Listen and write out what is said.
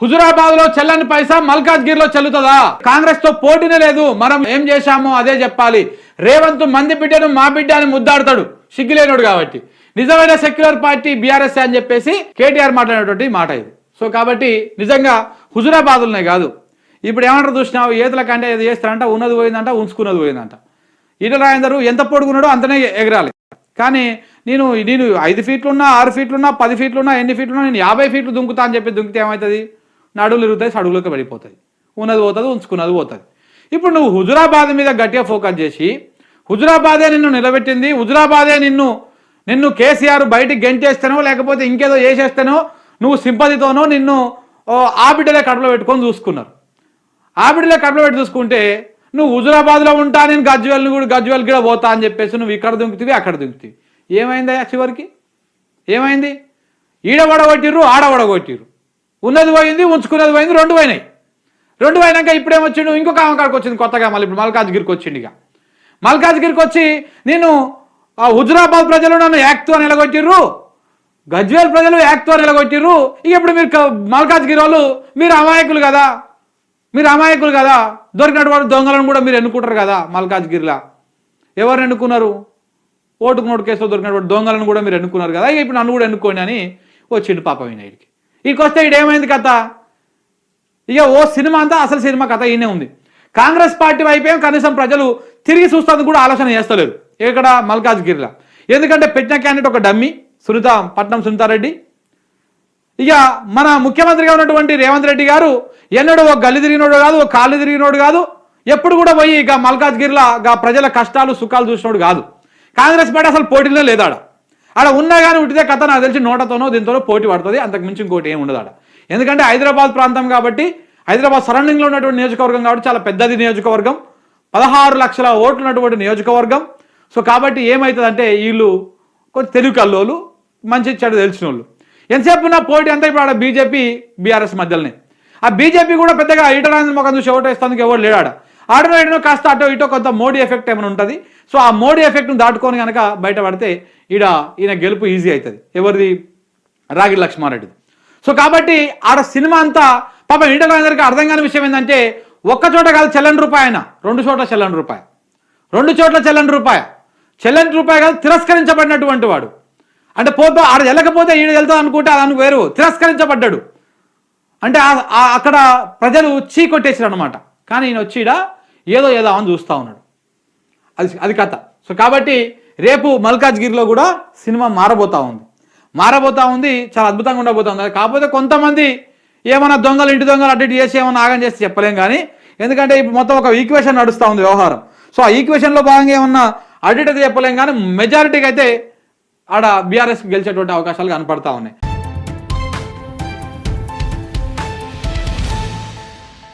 హుజురాబాద్లో చెల్లని పైసా మల్కాజ్గిర్లో చెల్లుతుందా? కాంగ్రెస్తో పోటీనే లేదు. మనం ఏం చేశామో అదే చెప్పాలి. రేవంత్ మంది బిడ్డను మా బిడ్డ అని ముద్దాడతాడు. సిగ్గులేనోడు కాబట్టి. నిజమైన సెక్యులర్ పార్టీ బీఆర్ఎస్ అని చెప్పేసి కేటీఆర్ మాట్లాడేటువంటి మాట ఇది. సో కాబట్టి నిజంగా హుజురాబాదులనే కాదు. ఇప్పుడు ఏమంటారు చూసినావు? ఏతుల కంటే ఏది చేస్తారంట? ఉన్నది పోయిందంట ఉంచుకున్నది పోయిందంట. ఈటల రాయందరు ఎంత పొడుగున్నాడో అంతనే ఎగరాలి. కానీ నేను నేను ఐదు ఫీట్లున్నా ఆరు ఫీట్లున్నా పది ఫీట్లున్నా ఎన్ని ఫీట్లున్నా నేను యాభై ఫీట్లు దుంకుతా అని చెప్పి దుంకితే ఏమవుతుంది? నడువులు ఇరుగుతాయి సడుగులోకి పడిపోతాయి. ఉన్నది పోతుంది ఉంచుకున్నది పోతుంది. ఇప్పుడు నువ్వు హుజురాబాద్ మీద గట్టిగా ఫోకస్ చేసి హుజురాబాదే నిన్ను నిలబెట్టింది హుజురాబాదే నిన్ను నిన్ను కేసీఆర్ బయటికి గెంటేస్తానో లేకపోతే ఇంకేదో చేసేస్తానో నువ్వు సింపతితోనో నిన్ను ఓ, ఆ బిడ్డలే కడుపులో పెట్టుకొని చూసుకున్నారు. ఆ బిడ్డలే కడుపులో పెట్టి చూసుకుంటే నువ్వు హుజురాబాద్లో ఉంటా నేను గజ్వెల్ని కూడా గజ్వెల్ కూడా పోతా అని చెప్పేసి నువ్వు ఇక్కడ దుంకుతివి అక్కడ దుంకుతివి. ఏమైందయ్యా చివరికి? ఏమైంది? ఈడ వడగొట్టిర్రు ఆడ వడగొట్టిర్రు. ఉన్నది పోయింది ఉంచుకున్నది పోయింది రెండు పోయినాయి. రెండు పోయినాక ఇప్పుడేమొచ్చిండు ఇంకొక ఆమె కాడికి వచ్చింది కొత్తగా మళ్ళీ ఇప్పుడు మల్కాజ్గిరికి వచ్చిండు ఇక. మల్కాజ్గిరికి వచ్చి నేను ఆ హుజురాబాద్ ప్రజలు నన్ను యాక్తో నిలగొట్టిర్రు. గజ్వేల్ ప్రజలు యాక్తో నిలగొట్టిర్రు. ఇక ఇప్పుడు మీరు మల్కాజ్గిరి వాళ్ళు మీరు అమాయకులు కదా. మీరు అమాయకులు కదా. దొరికినటువంటి దొంగలను కూడా మీరు ఎన్నుకుంటారు కదా మల్కాజ్గిరిలా. ఎవరు ఎన్నుకున్నారు? ఓటుకు నోటు కేసులో దొరికినటువంటి దొంగలను కూడా మీరు ఎన్నుకున్నారు కదా. ఇక ఇప్పుడు నన్ను కూడా ఎన్నుకోండి అని వచ్చిండు పాప వినాయుడికి. ఇడికి ఇక వస్తే ఏమైంది కథ? ఇక ఓ సినిమా అంతా అసలు సినిమా కథ ఈయనే ఉంది. కాంగ్రెస్ పార్టీ వైపే కనీసం ప్రజలు తిరిగి చూస్తాను కూడా ఆలోచన చేస్తలేరు. ఇక్కడ మల్కాజ్గిరిలో ఎందుకంటే పెట్టిన క్యాండిడేట్ ఒక డమ్మి సునీత పట్నం సునీతారెడ్డి. ఇక మన ముఖ్యమంత్రిగా ఉన్నటువంటి రేవంత్ రెడ్డి గారు ఎన్నడూ ఒక గల్లి తిరిగినోడు కాదు ఒక కాళ్ళు తిరిగినోడు కాదు ఎప్పుడు కూడా పోయి ఇక మల్కాజ్గిరిలో ప్రజల కష్టాలు సుఖాలు చూసినోడు కాదు. కాంగ్రెస్ పార్టీ అసలు పోటీలో లేదాడా. ఆడ ఉన్నా కానీ ఉంటితే కథ నాకు తెలిసి నోటతోనో దీంతోనో పోటీ పడుతుంది. అంతకు మించి ఇంకోటి ఏమి ఉండదు ఆడ. ఎందుకంటే హైదరాబాద్ ప్రాంతం కాబట్టి హైదరాబాద్ సరౌండింగ్లో ఉన్నటువంటి నియోజకవర్గం కాబట్టి చాలా పెద్దది నియోజకవర్గం. పదహారు లక్షల ఓట్లు ఉన్నటువంటి నియోజకవర్గం. సో కాబట్టి ఏమవుతుందంటే వీళ్ళు కొంచెం తెలుగు కల్లోలు మంచి చెడు తెలిసిన వాళ్ళు ఎంతసేపు ఉన్న పోటీ అంతా ఇప్పుడు ఆడ బీజేపీ బీఆర్ఎస్ మధ్యలోనే. ఆ బీజేపీ కూడా పెద్దగా ఈటరాజు మొఖం చూసి ఓటేస్తానికి ఎవరు లేడు ఆడ. ఆడనో ఈడనో కాస్త అటో ఇటో కొంత మోడీ ఎఫెక్ట్ ఏమైనా ఉంటుంది. సో ఆ మోడీ ఎఫెక్ట్ను దాటుకొని కనుక బయటపడితే ఈడ ఈయన గెలుపు ఈజీ అవుతుంది. ఎవరిది? రాగి లక్ష్మారెడ్డిది. సో కాబట్టి ఆడ సినిమా అంతా పాపం ఈటల అందరికీ అర్థం కాని విషయం ఏంటంటే ఒక్క చోట కాదు చెల్లని రూపాయి ఆయన రెండు చోట్ల చెల్లని రూపాయి. రెండు చోట్ల చెల్లని రూపాయి. చెల్లని రూపాయి కాదు తిరస్కరించబడినటువంటి వాడు. అంటే పోతా ఆడ వెళ్ళకపోతే ఈడ వెళ్తా అనుకుంటే అది వేరు. తిరస్కరించబడ్డాడు. అంటే ఆ- అక్కడ ప్రజలు చీ కొట్టేసారు అనమాట కానీ ఈయన వచ్చి ఈడ ఏదో ఏదో అని చూస్తూ ఉన్నాడు. అది అది కథ. సో కాబట్టి రేపు మల్కాజ్గిరిలో కూడా సినిమా మారబోతా ఉంది. మారబోతా ఉంది చాలా అద్భుతంగా ఉండబోతూ ఉంది. కాకపోతే కొంతమంది ఏమైనా దొంగలు ఇంటి దొంగలు అడ్డు చేసి ఏమైనా ఆగం చేసి చెప్పలేం కానీ ఎందుకంటే ఇప్పుడు మొత్తం ఒక ఈక్వేషన్ నడుస్తూ ఉంది వ్యవహారం. సో ఆ ఈక్వేషన్లో భాగంగా ఏమన్నా అడ్డు ఇటు చెప్పలేం కానీ మెజారిటీకి అయితే ఆడ బీఆర్ఎస్ గెలిచేటువంటి అవకాశాలు కనపడతా ఉన్నాయి.